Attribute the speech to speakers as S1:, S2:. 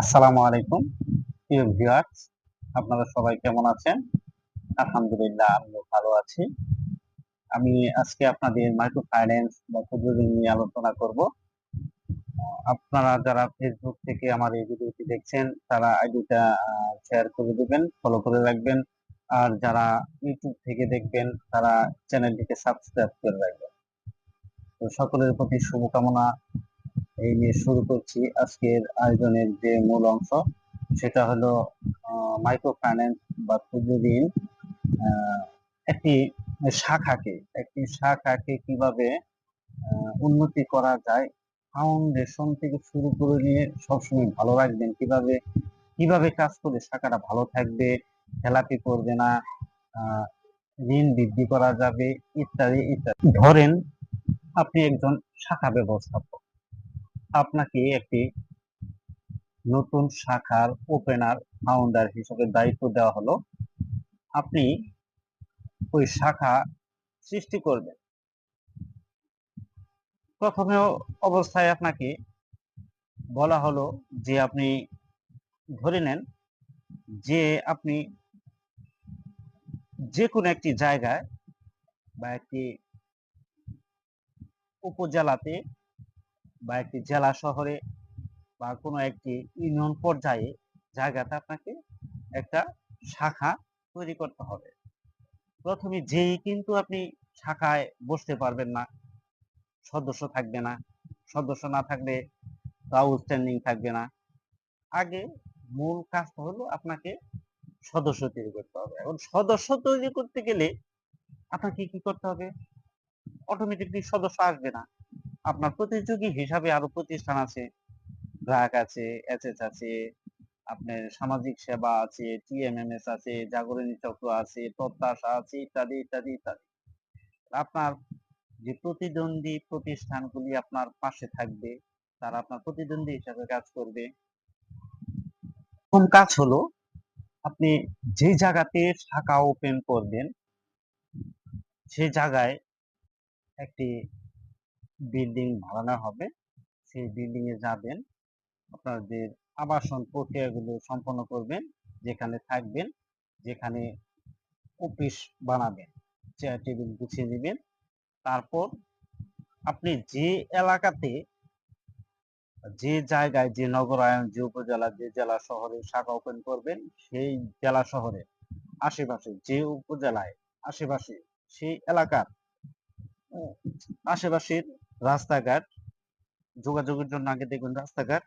S1: আসসালামু আলাইকুম, প্রিয় ভিউয়ার্স আপনারা সবাই কেমন আছেন? আলহামদুলিল্লাহ, আমিও ভালো আছি। আমি আজকে আপনাদের মাইক্রো ফাইন্যান্স বা ক্ষুদ্র ঋণ নিয়ে আলোচনা করব। আপনারা যারা ফেসবুক থেকে আমার এই ভিডিওটি দেখছেন, তারা আইডিটা শেয়ার করে দিবেন ফলো করে রাখবেন। আর যারা ইউটিউব থেকে দেখবেন, তারা চ্যানেলটিকে সাবস্ক্রাইব করে রাখবেন। তো সকলের প্রতি শুভকামনা। এই নিয়ে শুরু করছি আজকের আয়োজনের যে মূল অংশ, সেটা হলো মাইক্রো ফাইন্যান্স বা ক্ষুদ্র ঋণ একটি শাখাকে একটি শাখাকে কীভাবে উন্নতি করা যায় ফাউন্ডেশন থেকে শুরু করে নিয়ে সবসময় ভালো রাখবেন। কীভাবে কীভাবে কাজ করলে শাখাটা ভালো থাকবে, খেলাপি করবে না ঋণ বৃদ্ধি করা যাবে, ইত্যাদি ইত্যাদি। ধরেন, আপনি একজন শাখা ব্যবস্থাপক। আপনাকে একটি নতুন শাখার ওপেনার ফাউন্ডার হিসেবে দায়িত্ব দেওয়া হলো। আপনি ওই শাখা সৃষ্টি করবেন। প্রথমে অবস্থায় আপনাকে বলা হলো যে আপনি ধরে নেন যে আপনি যে কোনো একটি জায়গায় বা একটি উপজেলাতে বা একটি জেলা শহরে বা কোনো একটি ইউনিয়ন পর্যায়ে জায়গাতে আপনাকে একটা শাখা তৈরি করতে হবে। প্রথমে যেই কিন্তু আপনি শাখায় বসতে পারবেন না, সদস্য থাকবে না, সদস্য না থাকলে আউটস্ট্যান্ডিং থাকবে না। আগে মূল কাজটা হলো আপনাকে সদস্য তৈরি করতে হবে। এখন সদস্য তৈরি করতে গেলে আপনাকে কি করতে হবে? অটোমেটিকলি সদস্য আসবে না। আপনার প্রতিযোগী হিসাবে আরও প্রতিষ্ঠান আছে। গ্রাহক আছে এসএস আছে, আপনার সামাজিক সেবা আছে টিএমএমএস আছে, জাগরণী চক্র আছে, প্রত্যাশা আছে, ইত্যাদি ইত্যাদি ইত্যাদি। আপনার যে প্রতিদ্বন্দ্বী প্রতিষ্ঠানগুলি আপনার পাশে থাকবে, তারা আপনার প্রতিদ্বন্দ্বী হিসাবে কাজ করবে। প্রথম কাজ হলো, আপনি যে জায়গাতে শাখা ওপেন করবেন সেই জায়গায় একটি বিল্ডিং ভাড়ানো হবে। সেই বিল্ডিং এ যাবেন, আপনাদের আবাসন প্রক্রিয়াগুলো সম্পন্ন করবেন, যেখানে থাকবেন, যেখানে অফিস বানাবেন চেয়ার টেবিল গুছিয়ে নেবেন। তারপর আপনি যে এলাকাতে, যে জায়গায়, যে নগরায়ন যে উপজেলা, যে জেলা শহরে শাখা ওপেন করবেন, সেই জেলা শহরে, আশেপাশে, যে উপজেলায়, আশেপাশে, সেই এলাকার আশেপাশের রাস্তাঘাট যোগাযোগের জন্য আগে দেখবেন রাস্তাঘাট